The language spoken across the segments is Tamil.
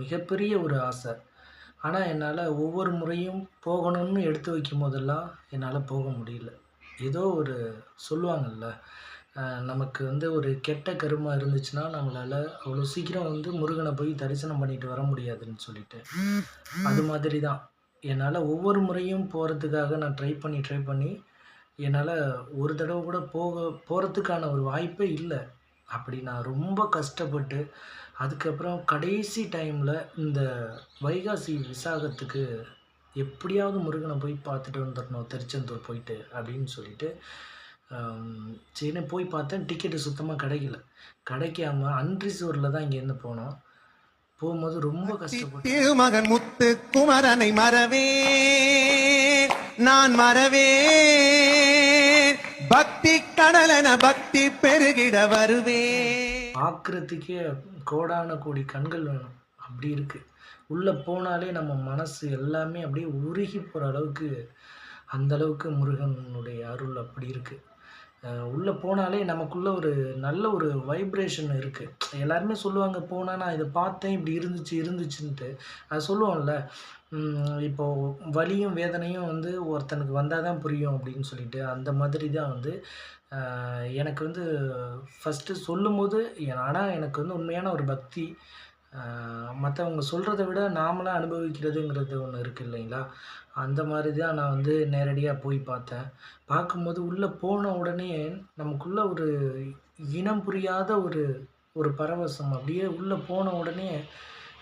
மிகப்பெரிய ஒரு ஆசை. ஆனால் என்னால் ஒவ்வொரு முறையும் போகணும்னு எடுத்து வைக்கும் போதெல்லாம் என்னால் போக முடியல. ஏதோ ஒரு சொல்லுவாங்கல்ல நமக்கு வந்து ஒரு கெட்ட கருமா இருந்துச்சுன்னா நம்மளால் அவ்வளோ சீக்கிரம் வந்து முருகனை போய் தரிசனம் பண்ணிட்டு வர முடியாதுன்னு சொல்லிட்டு. அது மாதிரி தான் என்னால் ஒவ்வொரு முறையும் போகிறதுக்காக நான் ட்ரை பண்ணி ட்ரை பண்ணி என்னால் ஒரு தடவை கூட போக போகிறதுக்கான ஒரு வாய்ப்பே இல்லை. அப்படி நான் ரொம்ப கஷ்டப்பட்டு அதுக்கப்புறம் கடைசி டைமில் இந்த வைகாசி விசாகத்துக்கு எப்படியாவது முருகனை போய் பார்த்துட்டு வந்துடணும் திருச்செந்தூர் போயிட்டு அப்படின்னு சொல்லிட்டு சரின்னு போய் பார்த்தேன். டிக்கெட்டு சுத்தமாக கிடைக்கல. கிடைக்காம அன்ரிசர்வ்டில் தான் இங்கேருந்து போனோம். போகும்போது ரொம்ப கஷ்டப்பட்டு திருமகன் முத்து குமரனை மறவே நான் மறவே. பக்தி கடலென பக்தி பெருகிட வருவே. பார்க்குறதுக்கே கோடான கோடி கண்கள் வேணும். அப்படி இருக்குது உள்ளே போனாலே நம்ம மனசு எல்லாமே அப்படியே உருகி போகிற அளவுக்கு அந்த அளவுக்கு முருகனுடைய அருள் அப்படி இருக்குது உள்ளே போனாலே நமக்குள்ளே ஒரு நல்ல ஒரு வைப்ரேஷன் இருக்குது எல்லாருமே சொல்லுவாங்க போனால் நான் இதை பார்த்தேன் இப்படி இருந்துச்சு இருந்துச்சுன்ட்டு அது சொல்லுவோம்ல. இப்போது வலியும் வேதனையும் வந்து ஒருத்தனுக்கு வந்தால் தான் புரியும் அப்படின்னு சொல்லிட்டு அந்த மாதிரி தான் வந்து எனக்கு வந்து ஃபஸ்ட்டு சொல்லும்போது ஆனால் எனக்கு வந்து உண்மையான ஒரு பக்தி. மற்றவங்க சொல்கிறத விட நாமளாக அனுபவிக்கிறதுங்கிறது ஒன்று இருக்குது இல்லைங்களா? அந்த மாதிரி தான் நான் வந்து நேரடியாக போய் பார்த்தேன். பார்க்கும்போது உள்ளே போன உடனே நமக்குள்ளே ஒரு இனம் புரியாத ஒரு ஒரு பரவசம். அப்படியே உள்ளே போன உடனே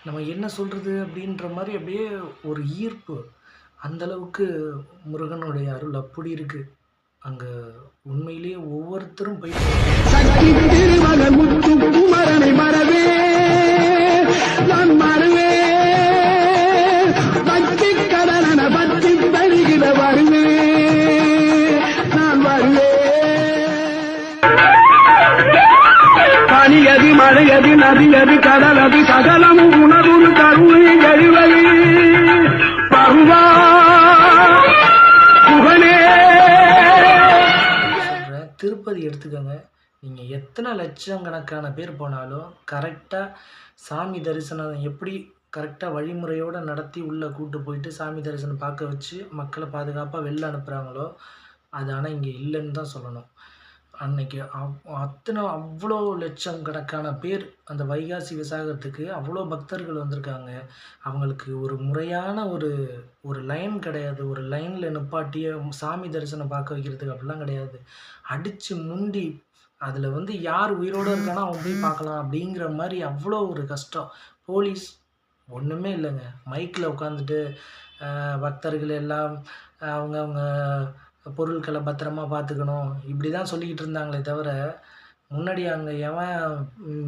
நம்ம என்ன சொல்கிறது அப்படின்ற மாதிரி அப்படியே ஒரு ஈர்ப்பு. அந்தளவுக்கு முருகனுடைய அருள் அப்படி இருக்குது அங்கே உண்மையிலேயே ஒவ்வொருத்தரும் போயிட்டு சக்தி திருமகன் முத்து குமரனை மறவே நான் மறவே பக்தி மழையது நதியது கடலது சகலமும் எடுத்துக்கோங்க. நீங்கள் எத்தனை லட்சம் கணக்கான பேர் போனாலும் கரெக்டாக சாமி தரிசனம் எப்படி கரெக்டாக வழிமுறையோடு நடத்தி உள்ளே கூட்டு போயிட்டு சாமி தரிசனம் பார்க்க வச்சு மக்களை பாதுகாப்பாக வெளில அனுப்புகிறாங்களோ அது ஆனால் இங்கே இல்லைன்னு தான் சொல்லணும். அன்னைக்கு அவ் அத்தனை அவ்வளோ லட்சம் கணக்கான பேர் அந்த வைகாசி விசாகத்துக்கு அவ்வளோ பக்தர்கள் வந்திருக்காங்க. அவங்களுக்கு ஒரு முறையான ஒரு ஒரு லைன் கிடையாது. ஒரு லைனில் நிப்பாட்டிய சாமி தரிசனம் பார்க்க வைக்கிறதுக்கு அப்படிலாம் கிடையாது. அடித்து முண்டி அதில் வந்து யார் உயிரோடு இருக்கானோ அவன் போய் பார்க்கலாம் அப்படிங்கிற மாதிரி அவ்வளோ ஒரு கஷ்டம். போலீஸ் ஒன்றுமே இல்லைங்க. மைக்கில் உட்காந்துட்டு பக்தர்கள் எல்லாம் அவங்க அவங்க பொருட்களை பத்திரமா பார்த்துக்கணும். இப்படி தான் சொல்லிக்கிட்டு இருந்தாங்களே தவிர முன்னாடி அங்கே எவன்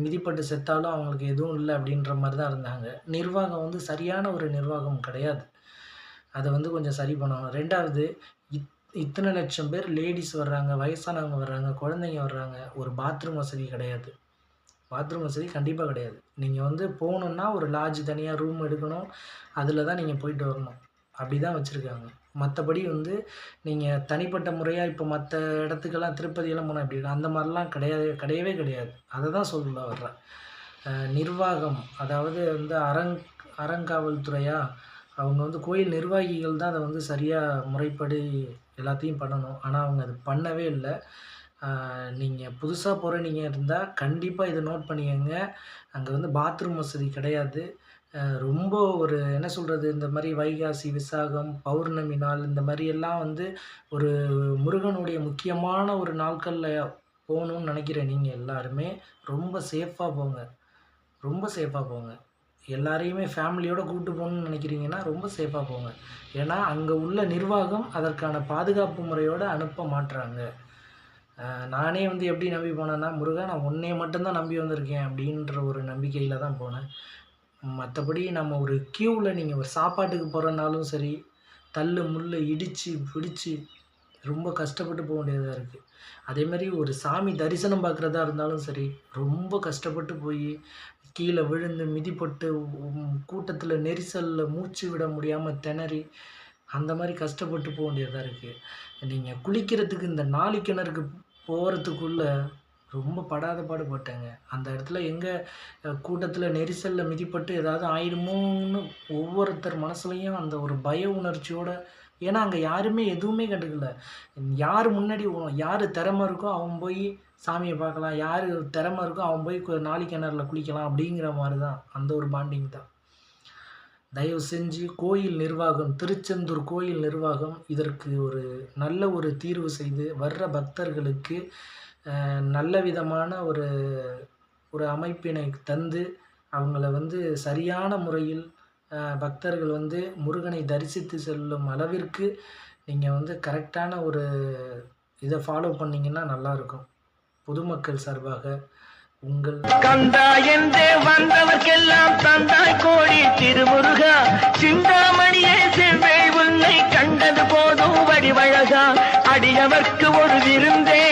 மிதிப்பட்டு செத்தாலும் அவங்களுக்கு எதுவும் இல்லை அப்படின்ற மாதிரி தான் இருந்தாங்க. நிர்வாகம் வந்து சரியான ஒரு நிர்வாகம் கிடையாது. அதை வந்து கொஞ்சம் சரி பண்ணணும். ரெண்டாவது இத் இத்தனை லட்சம் பேர் லேடிஸ் வர்றாங்க வயசானவங்க வர்றாங்க குழந்தைங்க வர்றாங்க. ஒரு பாத்ரூம் வசதி கிடையாது. பாத்ரூம் வசதி கண்டிப்பாக கிடையாது. நீங்கள் வந்து போகணுன்னா ஒரு லாட்ஜ் தனியாக ரூம் எடுக்கணும். அதில் தான் நீங்கள் போயிட்டு வரணும். அப்படி தான் வச்சுருக்காங்க. மற்றபடி வந்து நீங்கள் தனிப்பட்ட முறையாக இப்போ மற்ற இடத்துக்கெல்லாம் திருப்பதியெல்லாம் போனால் எப்படி அந்த மாதிரிலாம் கிடையாது கிடையவே கிடையாது. அதை தான் சொல்ல வர்றேன். நிர்வாகம் அதாவது வந்து அறங் அறங்காவல்துறையாக அவங்க வந்து கோயில் நிர்வாகிகள் தான் அதை வந்து சரியாக முறைப்படி எல்லாத்தையும் பண்ணணும். ஆனால் அவங்க அது பண்ணவே இல்லை. நீங்கள் புதுசாக போகிற நீங்கள் இருந்தால் கண்டிப்பாக இதை நோட் பண்ணிக்கங்க. அங்கே வந்து பாத்ரூம் வசதி கிடையாது. ரொம்ப ஒரு என்ன சொல்கிறது இந்த மாதிரி வைகாசி விசாகம் பௌர்ணமி நாள் இந்த மாதிரி எல்லாம் வந்து ஒரு முருகனுடைய முக்கியமான ஒரு நாட்களில் போகணும்னு நினைக்கிற நீங்கள் எல்லாருமே ரொம்ப சேஃபாக போங்க. ரொம்ப சேஃபாக போங்க. எல்லாரையுமே ஃபேமிலியோடு கூப்பிட்டு போகணும்னு நினைக்கிறீங்கன்னா ரொம்ப சேஃபாக போங்க. ஏன்னா அங்கே உள்ள நிர்வாகம் அதற்கான பாதுகாப்பு முறையோடு அனுப்ப மாட்டுறாங்க நானே வந்து எப்படி நம்பி போனேன்னா முருகா நான் உன்னைய மட்டும்தான் நம்பி வந்திருக்கேன் அப்படின்ற ஒரு நம்பிக்கையில் தான் போனேன். மற்றபடி நம்ம ஒரு க்யூவில் நீங்கள் ஒரு சாப்பாட்டுக்கு போகிறனாலும் சரி தள்ளு முள்ளு இடித்து பிடிச்சி ரொம்ப கஷ்டப்பட்டு போக வேண்டியதாக இருக்குது அதே மாதிரி ஒரு சாமி தரிசனம் பார்க்குறதா இருந்தாலும் சரி ரொம்ப கஷ்டப்பட்டு போய் கீழே விழுந்து மிதிப்பட்டு கூட்டத்தில் நெரிசலில் மூச்சு விட முடியாமல் திணறி அந்த மாதிரி கஷ்டப்பட்டு போக வேண்டியதாக இருக்குது நீங்கள் குளிக்கிறதுக்கு இந்த நாளி கிணறுக்கு போகிறதுக்குள்ள ரொம்ப படாத பாடுபட்டேங்க. அந்த இடத்துல எங்கே கூட்டத்தில் நெரிசலில் மிதிப்பட்டு ஏதாவது ஆயிடுமோன்னு ஒவ்வொருத்தர் மனசுலையும் அந்த ஒரு பய உணர்ச்சியோடு ஏன்னா அங்கே யாருமே எதுவுமே கண்டுக்கல. யார் முன்னாடி யார் திறமை இருக்கோ அவன் போய் சாமியை பார்க்கலாம். யார் திறமை இருக்கோ அவன் போய் நாளி கிணறுல குளிக்கலாம் அப்படிங்கிற மாதிரி தான் அந்த ஒரு பாண்டிங் தான். தயவு செஞ்சு கோயில் நிர்வாகம் திருச்செந்தூர் கோயில் நிர்வாகம் இதற்கு ஒரு நல்ல ஒரு தீர்வு செய்து வர்ற பக்தர்களுக்கு நல்ல விதமான ஒரு ஒரு அமைப்பினை தந்து அவங்கள வந்து சரியான முறையில் பக்தர்கள் வந்து முருகனை தரிசித்து செல்லும் அளவிற்கு நீங்கள் வந்து கரெக்டான ஒரு இதை ஃபாலோ பண்ணிங்கன்னா நல்லாயிருக்கும் பொதுமக்கள் சார்பாக உங்கள் கந்தா என்றே வந்தவர்க்கெல்லாம் தந்தாய் கோடி திருமுருகா. சிந்தாமணியே செவ்வே உன்னை கண்டது போதும் வடிவழகா. அடியவர்க்கு ஒரு விருந்தே.